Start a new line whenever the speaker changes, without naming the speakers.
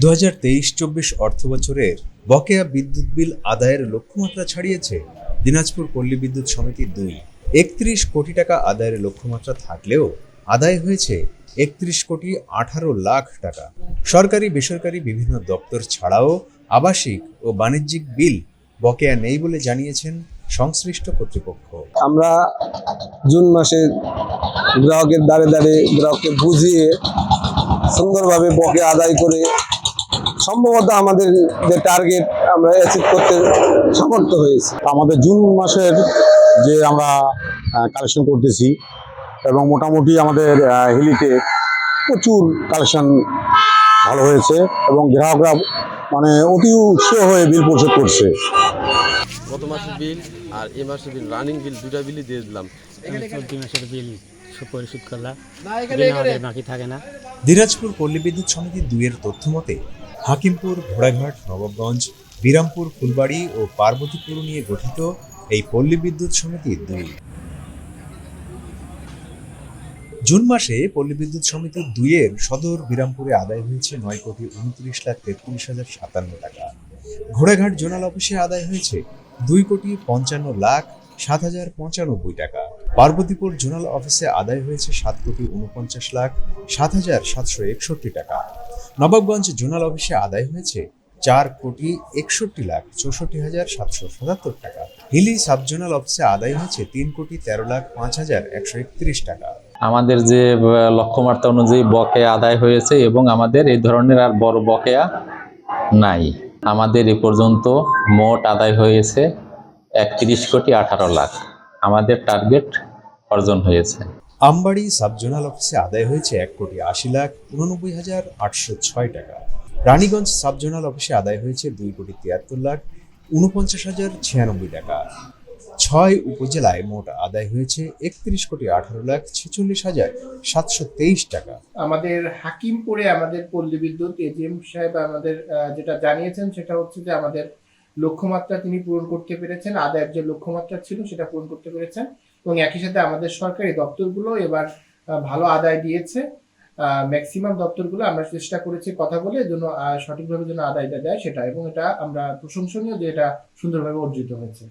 দু হাজার তেইশ চব্বিশ অর্থ বছরের বকেয়া বিদ্যুৎ বিল আদায়ের লক্ষ্যমাত্রা ছাড়িয়েছে দিনাজপুর পল্লী বিদ্যুৎ সমিতি দুই। একত্রিশ কোটি টাকা আদায়ের লক্ষ্যমাত্রা থাকলেও আদায় হয়েছে একত্রিশ কোটি আঠারো লাখ টাকা। সরকারি, বেসরকারি বিভিন্ন দপ্তর ছাড়াও আবাসিক ও বাণিজ্যিক বিল বকেয়া নেই বলে জানিয়েছেন সংশ্লিষ্ট কর্তৃপক্ষ।
আমরা জুন মাসে গ্রাহকের দ্বারে দ্বারে গ্রাহককে বুঝিয়ে সুন্দরভাবে বকে আদায় করে সম্ভবত আমাদের যে টার্গেট আমরা অ্যাচিভ করতে সমর্থ হয়েছি।
আমাদের জুন মাসের যে আমরা কালেকশন করতেছি এবং মোটামুটি আমাদের হিলিতে প্রচুর কালেকশন ভালো হয়েছে এবং গ্রাহকরা মানে অতি উৎসাহ হয়ে বিল পরিশোধ করছে।
গত মাসের বিল আর এ মাসের বিল রানিং বিল দুটা বিলই দিয়ে দিলাম।
চলতি মাসের বিল পরিশোধ করলাম। বাকি থাকে না।
দিনাজপুর পল্লী বিদ্যুৎ সমিতি দুইয়ের তথ্য মতে হাকিমপুর, ঘোড়াঘাট, নবাবগঞ্জ, বিরামপুর, ফুলবাড়ি ও পার্বতীপুর নিয়ে গঠিত এই পল্লী বিদ্যুৎ সমিতি দুই। জুন মাসে পল্লী বিদ্যুৎ সমিতি দুইয়ের সদর বিরামপুরে আদায় হয়েছে নয় কোটি উনত্রিশ লাখ তেত্রিশ হাজার সাতান্ন টাকা। ঘোড়াঘাট জোনাল অফিসে আদায় হয়েছে দুই কোটি পঞ্চান্ন লাখ সাত হাজার পঁচানব্বই টাকা। পার্বতীপুর জোনাল অফিসে আদায় হয়েছে সাত কোটি উনপঞ্চাশ লাখ সাত হাজার সাতশো একষট্টি টাকা। নবাবগঞ্জ জোনাল অফিসে আদায় হয়েছে চার কোটি একষট্টি লাখ চৌষট্টি হাজার সাতশো সাতাত্তর টাকা। হিলি সাব জোনাল অফিসে আদায় হয়েছে তিন কোটি তেরো লাখ পাঁচ হাজার একশো একত্রিশ টাকা।
আমাদের যে লক্ষ্যমাত্রা অনুযায়ী বকেয়া আদায় হয়েছে এবং আমাদের এই ধরনের আর বড় বকেয়া নাই। আমাদের এ পর্যন্ত মোট আদায় হয়েছে একত্রিশ কোটি আঠারো লাখ। আমাদের টার্গেট অর্জন হয়েছে।
আমবাড়ি সাব জোনাল অফিসে আদায় হয়েছে এক কোটি আশি লাখ উননব্বই হাজার আটশো ছয় টাকা। রানীগঞ্জ সাব জোনাল অফিসে আদায় হয়েছে দুই কোটি তিয়াত্তর লাখ উনপঞ্চাশ হাজার ছিয়ানব্বই টাকা। ছয় উপজেলায় মোট আদায় হয়েছে একত্রিশ কোটি আঠারো লাখ ছেচল্লিশ হাজার সাতশো তেইশ টাকা।
আমাদের হাকিমপুরে আমাদের পল্লী বিদ্যুৎ এজিএম সাহেব আমাদের যেটা জানিয়েছেন সেটা হচ্ছে যে আমাদের লক্ষ্যমাত্রা তিনি পূরণ করতে পেরেছেন। আদায়ের যে লক্ষ্যমাত্রা ছিল সেটা পূরণ করতে পেরেছেন। এবং একই সাথে আমাদের সরকারি দপ্তরগুলো এবার ভালো আদায় দিয়েছে। ম্যাক্সিমাম দপ্তরগুলো আমরা চেষ্টা করেছি কথা বলে যেন সঠিকভাবে যেন আদায়টা দেয় সেটা এবং এটা আমরা প্রশংসনীয় যে এটা সুন্দরভাবে অর্জিত হয়েছে।